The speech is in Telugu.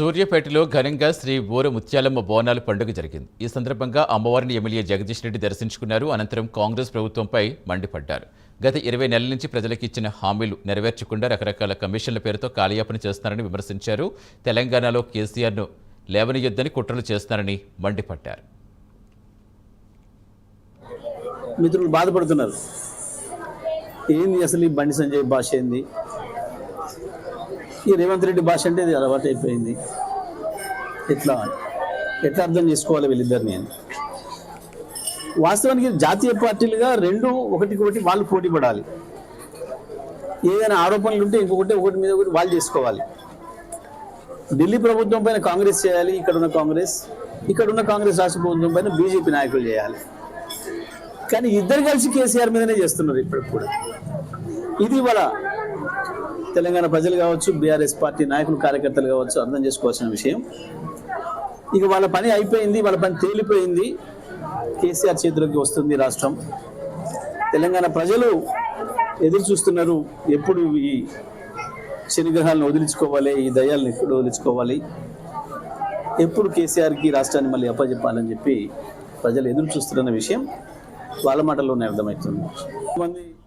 సూర్యాపేటలో ఘనంగా శ్రీ బోర ముత్యాలమ్మ బోనాల పండుగ జరిగింది. ఈ సందర్భంగా అమ్మవారిని ఎమ్మెల్యే జగదీష్ రెడ్డి దర్శించుకున్నారు. అనంతరం కాంగ్రెస్ ప్రభుత్వంపై మండిపడ్డారు. గత ఇరవై నెలల నుంచి ప్రజలకు ఇచ్చిన హామీలు నెరవేర్చకుండా రకరకాల కమిషన్ల పేరుతో కాలయాపన చేస్తున్నారని విమర్శించారు. తెలంగాణలో కేసీఆర్ను లేవనియొద్దని కుట్రలు చేస్తున్నారని మండిపడ్డారు. మిత్రులు బాధపడుతున్నారు. ఏంది అసలు ఈ బండి సంజయ్ భాష ఏంది? ఈ రేవంత్ రెడ్డి భాష అంటే ఇది అలవాటు అయిపోయింది. ఎట్లా? ఎట్లా అర్థం చేసుకోవాలి వీళ్ళిద్దరిని? అని వాస్తవానికి జాతీయ పార్టీలుగా రెండు ఒకటికి ఒకటి వాళ్ళు పోటీ పడాలి. ఏదైనా ఆరోపణలు ఉంటే ఇంకొకటి ఒకటి మీద ఒకటి వాళ్ళు చేసుకోవాలి. ఢిల్లీ ప్రభుత్వం పైన కాంగ్రెస్ చేయాలి ఇక్కడ ఉన్న కాంగ్రెస్ ఇక్కడ ఉన్న కాంగ్రెస్ రాష్ట్ర ప్రభుత్వం పైన బీజేపీ నాయకులు చేయాలి. కానీ ఇద్దరు కలిసి కేసీఆర్ మీదనే చేస్తున్నారు ఇప్పటికి కూడా. ఇది వాళ్ళ తెలంగాణ ప్రజలు కావచ్చు బీఆర్ఎస్ పార్టీ నాయకులు కార్యకర్తలు కావచ్చు అర్థం చేసుకోవాల్సిన విషయం. ఇక వాళ్ళ పని అయిపోయింది వాళ్ళ పని తేలిపోయింది. కేసీఆర్ చేతిలోకి వస్తుంది రాష్ట్రం. తెలంగాణ ప్రజలు ఎదురు చూస్తున్నారు ఎప్పుడు ఈ శనిగ్రహాలను వదిలించుకోవాలి ఈ దయాలను ఎప్పుడు వదిలించుకోవాలి? ఎప్పుడు కేసీఆర్కి రాష్ట్రాన్ని మళ్ళీ అప్పచెప్పాలని చెప్పి ప్రజలు ఎదురు చూస్తున్న విషయం వాళ్ళ మాటల్లోనే అర్థమవుతుంది. మంది